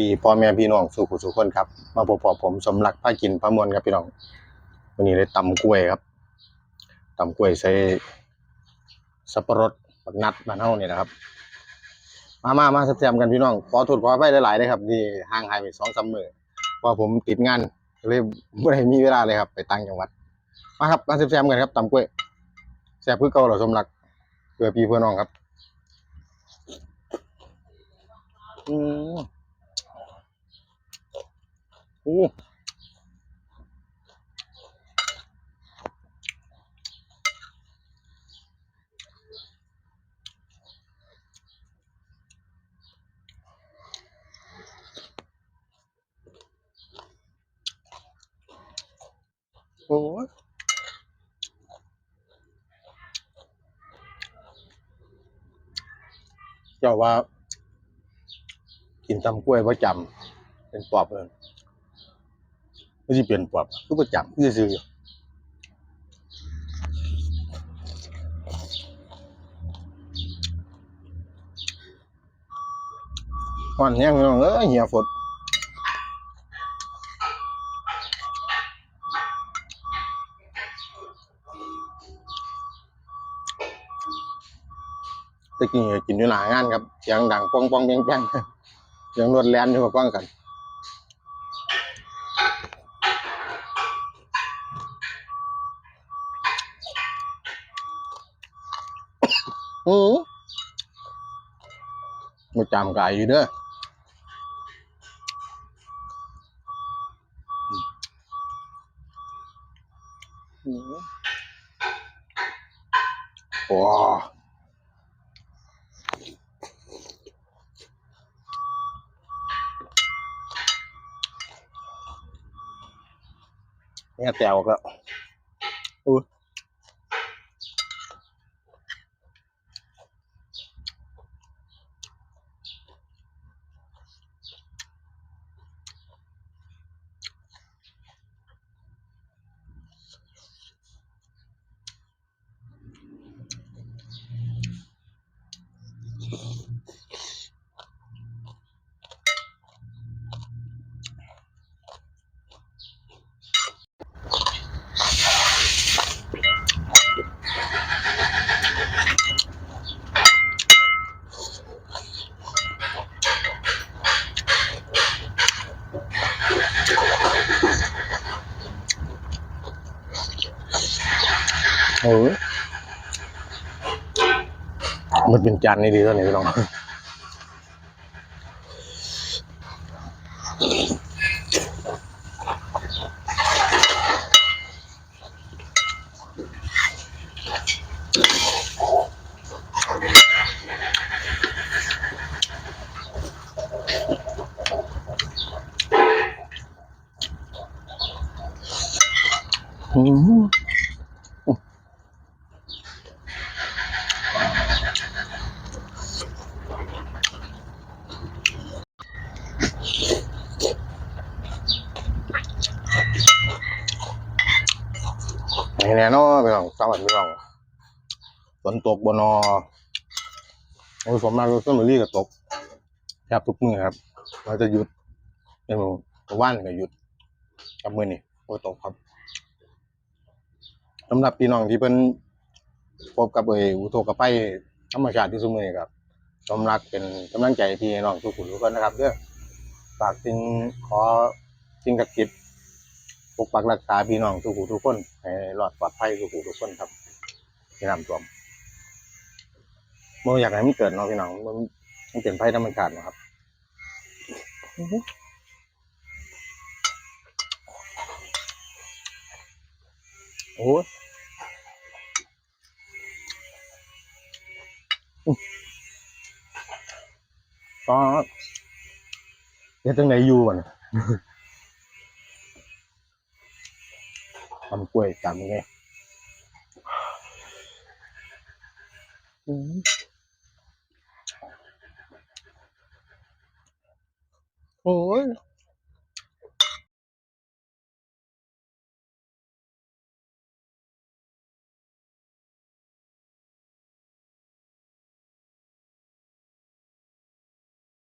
ดีพ่อแม่พี่น้องสู่ผู้สุคนครับ มาพบกับผมสมรักผ้ากินพระมวลครับพี่น้องวันนี้เลยตำกล้วยครับตำกล้วยใส่สับปะรดบักนัดบ้านเฮานี่นะครับ มามามาแซมกันพี่น้องขอโทษขอไปหลายๆเลยครับที่ห่างหายไปสองสามมือเพราะผมติดงานเลยไม่ได้มีเวลาเลยครับ ไปต่างจังหวัด มาครับมาแซมกันครับตำกล้วยแซ่บเพื่อเก่าเหรอสมรักเพื่อพี่เพื่อน้องครับ อืม โอ้โหเจ้าว่า กินตำกล้วยประจำเป็นปอบเลย ไม่ใช่เป็นปอบคือประจำคือซื้ออยู่วันนี้พี่น้องเอ้ยเหียฝดตะกี้กินอยู่หน้างานครับเสียงดังป้องป้องแป้งแป้งเสียงรถแลนอยู่กับกว้างกัน อือมาจำกายอยู่เด้ออืมโอ้เนี่ยแตวก็อู้ โอ้ยมันเป็นจานนี่ดีเท่านี้พี่น้องอืม แน่นอนพี่น้องสวัสดีพี่น้องฝนตกบนนอโอ้ยฝนมาต้นมะลิก็ตกแทบทุกมือครับ เราจะหยุดเป็นหมู่านก็หยุดกับมือนี่โอ้ยตกครับสำหรับพี่น้องที่เพิ่นพบกับเอ่ยอุทกภัยธรรมชาติที่ซุมื้อนี้ครับสมรักเป็นกำลังใจให้พี่น้องทุกคนทุกคนนะครับเด้อฝากสิ่งขอสิ่งศักดิ์สิทธิ์ป กปักรักษาพี่น้องทุกผู้ทุกคนให้รอดปลอดภัยทุกผู้ทุกคนครับที่น้ำท่วมบ่อยากให้มันเกิดเนาะพี่น้องมันมันเป็นภัยธรรมชาตินะครับโอ้ก็เฮ็ดจังไดอยู่บ่เนี่ย ทำกล้วยจำไงโอ้ย